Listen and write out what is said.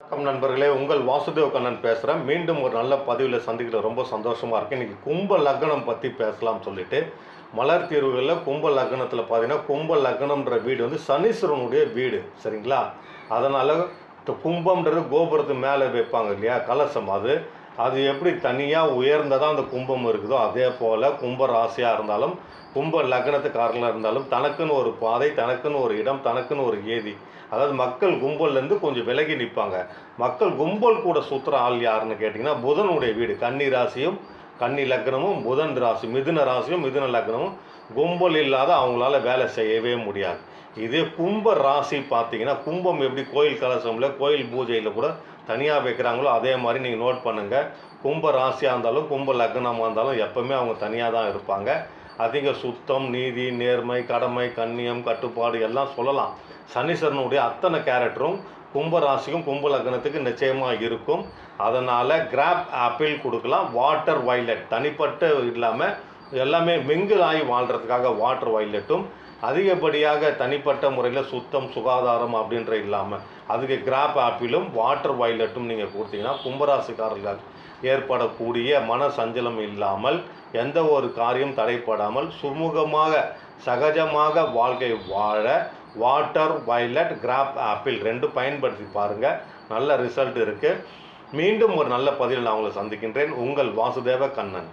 வணக்கம் நண்பர்களே உங்கள் வாசுதேவ் கண்ணன் பேசுகிறேன் மீண்டும் ஒரு நல்ல பதிவில் சந்திக்கிற ரொம்ப சந்தோஷமாக இருக்கு. இன்றைக்கி கும்ப லக்னம் பற்றி பேசலாம் சொல்லிட்டு மலர் தீர்வுகளில் கும்ப லக்னத்தில் பார்த்தீங்கன்னா கும்ப லக்னம்ன்ற வீடு வந்து சனீஸ்வரனுடைய வீடு சரிங்களா? அதனால் கும்பம்ன்றது கோபுரத்து மேலே வைப்பாங்க இல்லையா? கலசம் அது. அது எப்படி தனியாக உயர்ந்ததாக அந்த கும்பம் இருக்குதோ அதே போல் கும்ப ராசியாக இருந்தாலும் கும்ப லக்னத்துக்காரங்களாக இருந்தாலும் தனக்குன்னு ஒரு பாதை தனக்குன்னு ஒரு இடம் தனக்குன்னு ஒரு ஏதி அதாவது மக்கள் கும்பல்லேருந்து கொஞ்சம் விலகி நிற்பாங்க மக்கள் கும்பல் கூட சுற்றுற ஆள் யாருன்னு கேட்டிங்கன்னா புதனுடைய வீடு. கன்னி ராசியும் கன்னி லக்னமும் புதன் ராசி மிதுன ராசியும் மிதுன லக்னமும் கும்பல் இல்லாத அவங்களால வேலை செய்யவே முடியாது. இதே கும்ப ராசி பார்த்தீங்கன்னா கும்பம் எப்படி கோயில் கலசமில் கோயில் பூஜையில் கூட தனியாக வைக்கிறாங்களோ அதே மாதிரி நீங்கள் நோட் பண்ணுங்கள் கும்ப ராசியாக இருந்தாலும் கும்ப லக்னமாக இருந்தாலும் எப்போவுமே அவங்க தனியாக தான் இருப்பாங்க. அதிக சுத்தம் நீதி நேர்மை கடமை கண்ணியம் கட்டுப்பாடு எல்லாம் சொல்லலாம். சனீஸ்வரனுடைய அத்தனை கேரக்டரும் கும்ப ராசிக்கும் கும்ப லக்னத்துக்கு நிச்சயமாக இருக்கும். அதனால் கிராப் ஆப்பிள் கொடுக்கலாம் வாட்டர் வைலட் தனிப்பட்ட இல்லாமல் எல்லாமே மிங்கிள் ஆகி வாழ்கிறதுக்காக வாட்டர் வைலட்டும் அதிகப்படியாக தனிப்பட்ட முறையில் சுத்தம் சுகாதாரம் அப்படின்ற இல்லாமல் அதுக்கு கிராப் ஆப்பிளும் வாட்டர் வைலட்டும் நீங்கள் கொடுத்தீங்கன்னா கும்பராசிக்காரர்கள் ஏற்படக்கூடிய மன சஞ்சலம் இல்லாமல் எந்த ஒரு காரியம் தடைப்படாமல் சுமூகமாக சகஜமாக வாழ்க்கை வாழ வாட்டர் வயலட் கிராப் ஆப்பிள் ரெண்டும் பயன்படுத்தி பாருங்கள் நல்ல ரிசல்ட் இருக்குது மீண்டும் ஒரு நல்ல பதிவில் நான் உங்களை சந்திக்கின்றேன். உங்கள் வாசுதேவ கண்ணன்.